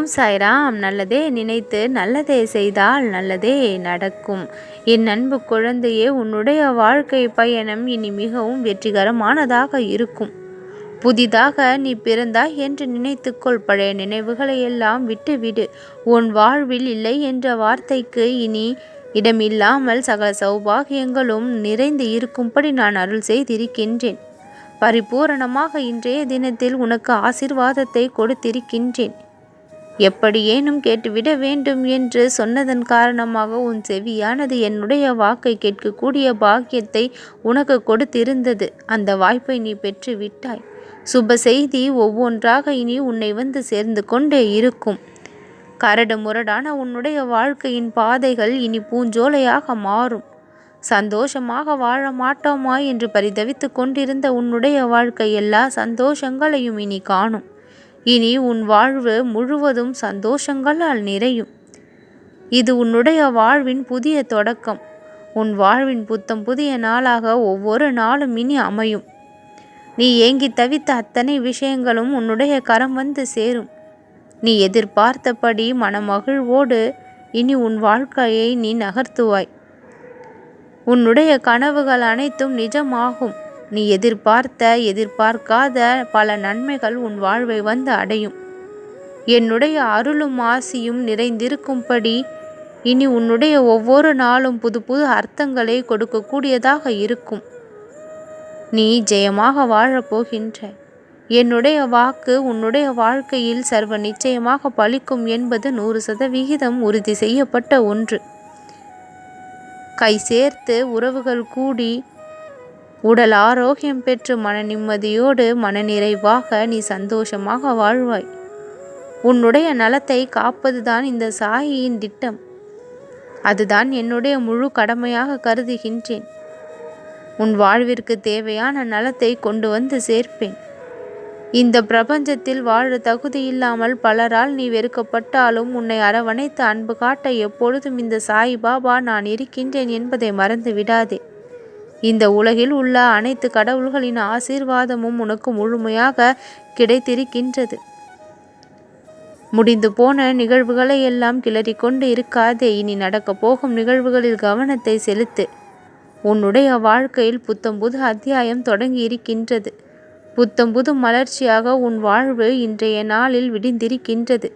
ஓம் சாய்ராம். நல்லதே நினைத்து நல்லதே செய்தால் நல்லதே நடக்கும். என் அன்பு குழந்தையே உன்னுடைய வாழ்க்கை பயணம் இனி மிகவும் வெற்றிகரமானதாக இருக்கும். புதிதாக நீ பிறந்தாய் என்று நினைத்துக்கொள் பழைய நினைவுகளை எல்லாம் விட்டுவிடு. உன் வாழ்வில் இல்லை என்ற வார்த்தைக்கு இனி இடமில்லாமல் சகல சௌபாகியங்களும் நிறைந்து இருக்கும்படி நான் அருள் செய்திருக்கின்றேன். பரிபூரணமாக இன்றைய தினத்தில் உனக்கு ஆசிர்வாதத்தை கொடுத்திருக்கின்றேன். எப்படியேனும் கேட்டுவிட வேண்டும் என்று சொன்னதன் காரணமாக உன் செவியானது என்னுடைய வாக்கை கேட்கக்கூடிய பாக்கியத்தை உனக்கு கொடுத்திருந்தது. அந்த வாய்ப்பை நீ பெற்று விட்டாய் சுப செய்தி ஒவ்வொன்றாக இனி உன்னை வந்து சேர்ந்து கொண்டே இருக்கும். கரடு முரடான உன்னுடைய வாழ்க்கையின் பாதைகள் இனி பூஞ்சோலையாக மாறும். சந்தோஷமாக வாழ மாட்டோமா என்று பரிதவித்து கொண்டிருந்த உன்னுடைய வாழ்க்கை எல்லா சந்தோஷங்களையும் இனி காணும். இனி உன் வாழ்வு முழுவதும் சந்தோஷங்களால் நிறையும். இது உன்னுடைய வாழ்வின் புதிய தொடக்கம். உன் வாழ்வின் புத்தம் புதிய நாளாக ஒவ்வொரு நாளும் இனி அமையும். நீ ஏங்கி தவித்த அத்தனை விஷயங்களும் உன்னுடைய கரம் வந்து சேரும். நீ எதிர்பார்த்தபடி மனமகிழ்வோடு இனி உன் வாழ்க்கையை நீ நகர்த்துவாய். உன்னுடைய கனவுகள் அனைத்தும் நிஜமாகும். நீ எதிர்பார்த்த எதிர்பார்க்காத பல நன்மைகள் உன் வாழ்வை வந்து அடையும். என்னுடைய அருளும் ஆசியும் நிறைந்திருக்கும்படி இனி உன்னுடைய ஒவ்வொரு நாளும் புது புது அர்த்தங்களை கொடுக்கக்கூடியதாக இருக்கும். நீ ஜெயமாக வாழப்போகின்ற என்னுடைய வாக்கு உன்னுடைய வாழ்க்கையில் சர்வ நிச்சயமாக பலிக்கும் என்பது நூறு சதவிகிதம் உறுதி செய்யப்பட்ட ஒன்று. கை சேர்த்து உறவுகள் கூடி உடல் ஆரோக்கியம் பெற்று மன நிம்மதியோடு மனநிறைவாக நீ சந்தோஷமாக வாழ்வாய். உன்னுடைய நலத்தை காப்பதுதான் இந்த சாயியின் திட்டம். அதுதான் என்னுடைய முழு கடமையாக கருதுகின்றேன். உன் வாழ்விற்கு தேவையான நலத்தை கொண்டு வந்து சேர்ப்பேன். இந்த பிரபஞ்சத்தில் வாழ தகுதி இல்லாமல் பலரால் நீ வெறுக்கப்பட்டாலும் உன்னை அரவணைத்து அன்பு காட்ட எப்பொழுதும் இந்த சாய் பாபா நான் இருக்கின்றேன் என்பதை மறந்து விடாதே இந்த உலகில் உள்ள அனைத்து கடவுள்களின் ஆசீர்வாதமும் உனக்கு முழுமையாக கிடைத்திருக்கின்றது. முடிந்து போன நிகழ்வுகளை எல்லாம் கிளறி கொண்டு இருக்காதே. இனி நடக்கப் போகும் நிகழ்வுகளில் கவனத்தை செலுத்து. உன்னுடைய வாழ்க்கையில் புத்தம் புது அத்தியாயம் தொடங்கி இருக்கின்றது. புத்தம் புது மலர்ச்சியாக உன் வாழ்வு இன்றைய நாளில் விடிந்திருக்கின்றது.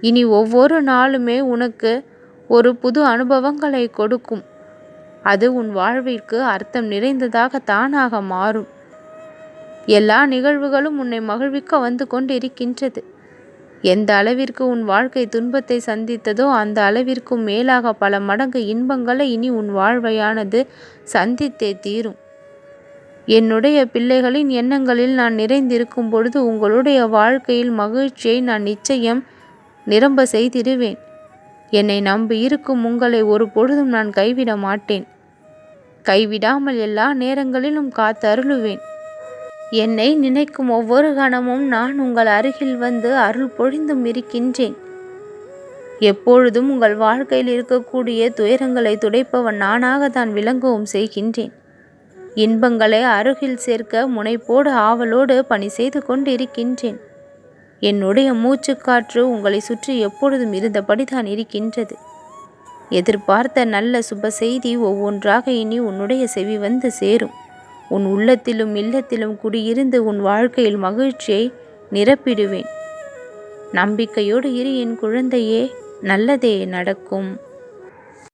இனி ஒவ்வொரு நாளுமே உனக்கு ஒரு புது அனுபவங்களை கொடுக்கும். அது உன் வாழ்விற்கு அர்த்தம் நிறைந்ததாக தானாக மாறும். எல்லா நிகழ்வுகளும் உன்னை மகிழ்விக்க வந்து கொண்டிருக்கின்றது. எந்த அளவிற்கு உன் வாழ்க்கை துன்பத்தை சந்தித்ததோ அந்த அளவிற்கும் மேலாக பல மடங்கு இன்பங்களை இனி உன் வாழ்வையானது சந்தித்தே தீரும். என்னுடைய பிள்ளைகளின் எண்ணங்களில் நான் நிறைந்திருக்கும் பொழுது உங்களுடைய வாழ்க்கையில் மகிழ்ச்சியை நான் நிச்சயம் நிரம்ப செய்திடுவேன். என்னை நம்பி இருக்கும் உங்களை ஒரு பொழுதும் நான் கைவிட மாட்டேன். கைவிடாமல் எல்லா நேரங்களிலும் காத்து அருளுவேன். என்னை நினைக்கும் ஒவ்வொரு கணமும் நான் உங்கள் அருகில் வந்து அருள் பொழிந்தும் இருக்கின்றேன். எப்பொழுதும் உங்கள் வாழ்க்கையில் இருக்கக்கூடிய துயரங்களை துடைப்பவன் நானாக தான் விளங்கவும் செய்கின்றேன். இன்பங்களை அருகில் சேர்க்க முனைப்போடு ஆவலோடு பணி செய்து கொண்டிருக்கின்றேன். என்னுடைய மூச்சுக்காற்று உங்களை சுற்றி எப்பொழுதும் இருந்தபடிதான் இருக்கின்றது. எதிர்பார்த்த நல்ல சுப செய்தி ஒவ்வொன்றாக இனி உன்னுடைய செவி வந்து சேரும். உன் உள்ளத்திலும் இல்லத்திலும் குடியிருந்து உன் வாழ்க்கையில் மகிழ்ச்சியை நிரப்பிடுவேன். நம்பிக்கையோடு இரு என் குழந்தையே நல்லதே நடக்கும்.